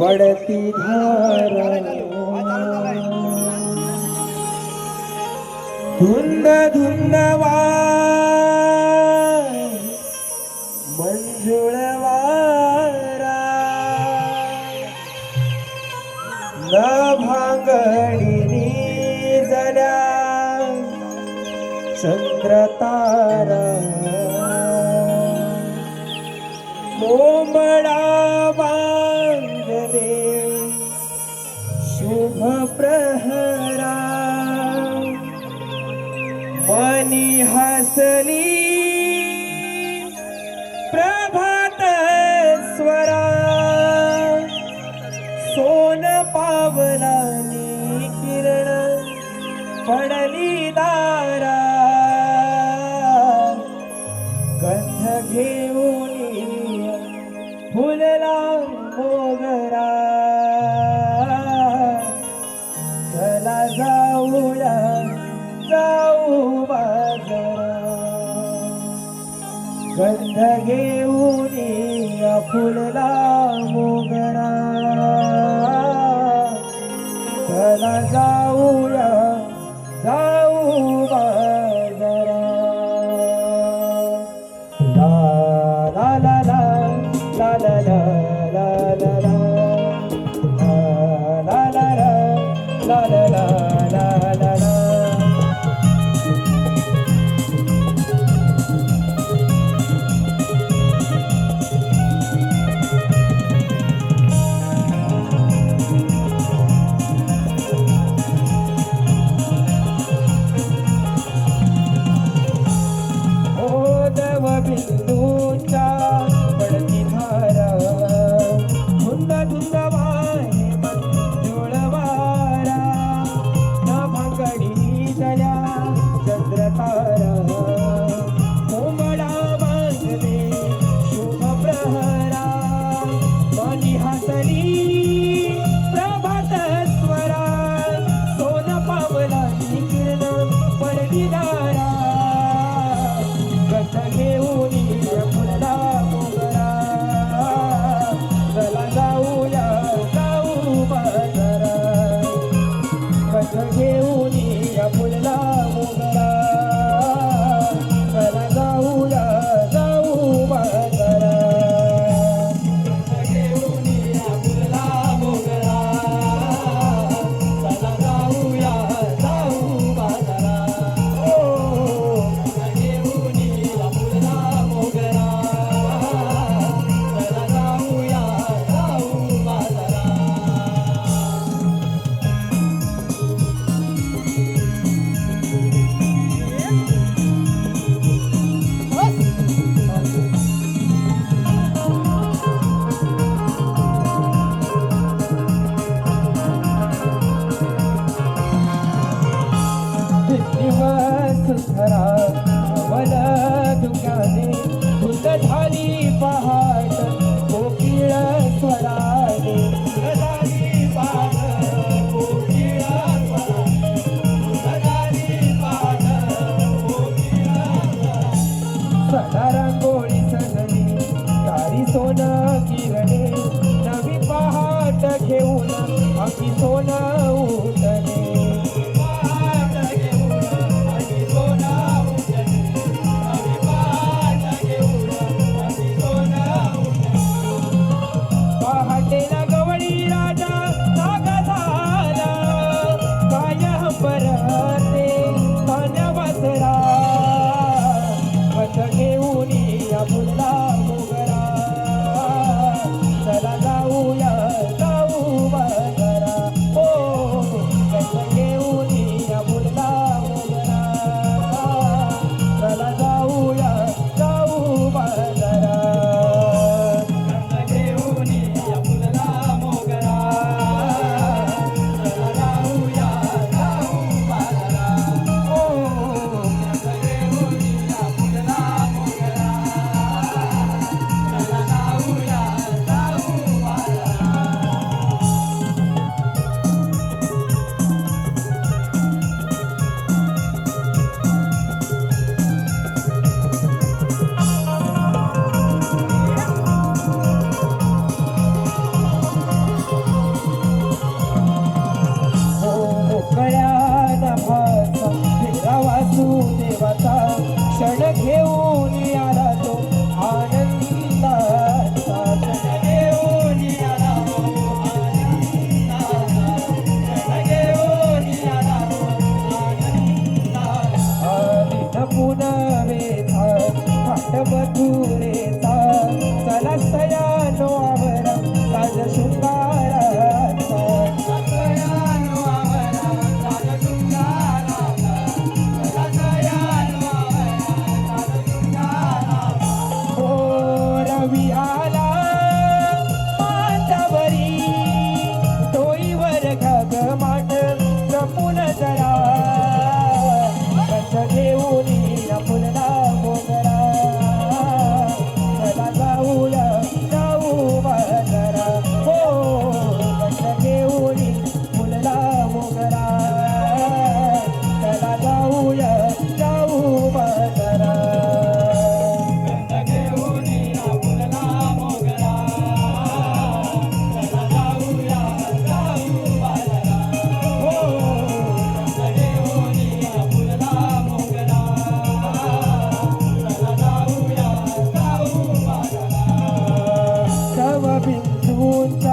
पडती धुंद धुंदवा मंजुळवारा न भांगणी जल्या चंद्रतारा. मोबडा शुभ प्रहरा मनी हसली घेऊन फुलला मोगरा. चला जा. सोन किरणे नवी पहाट घेऊन आम्ही सोन उठले. बिंदूंचा पडती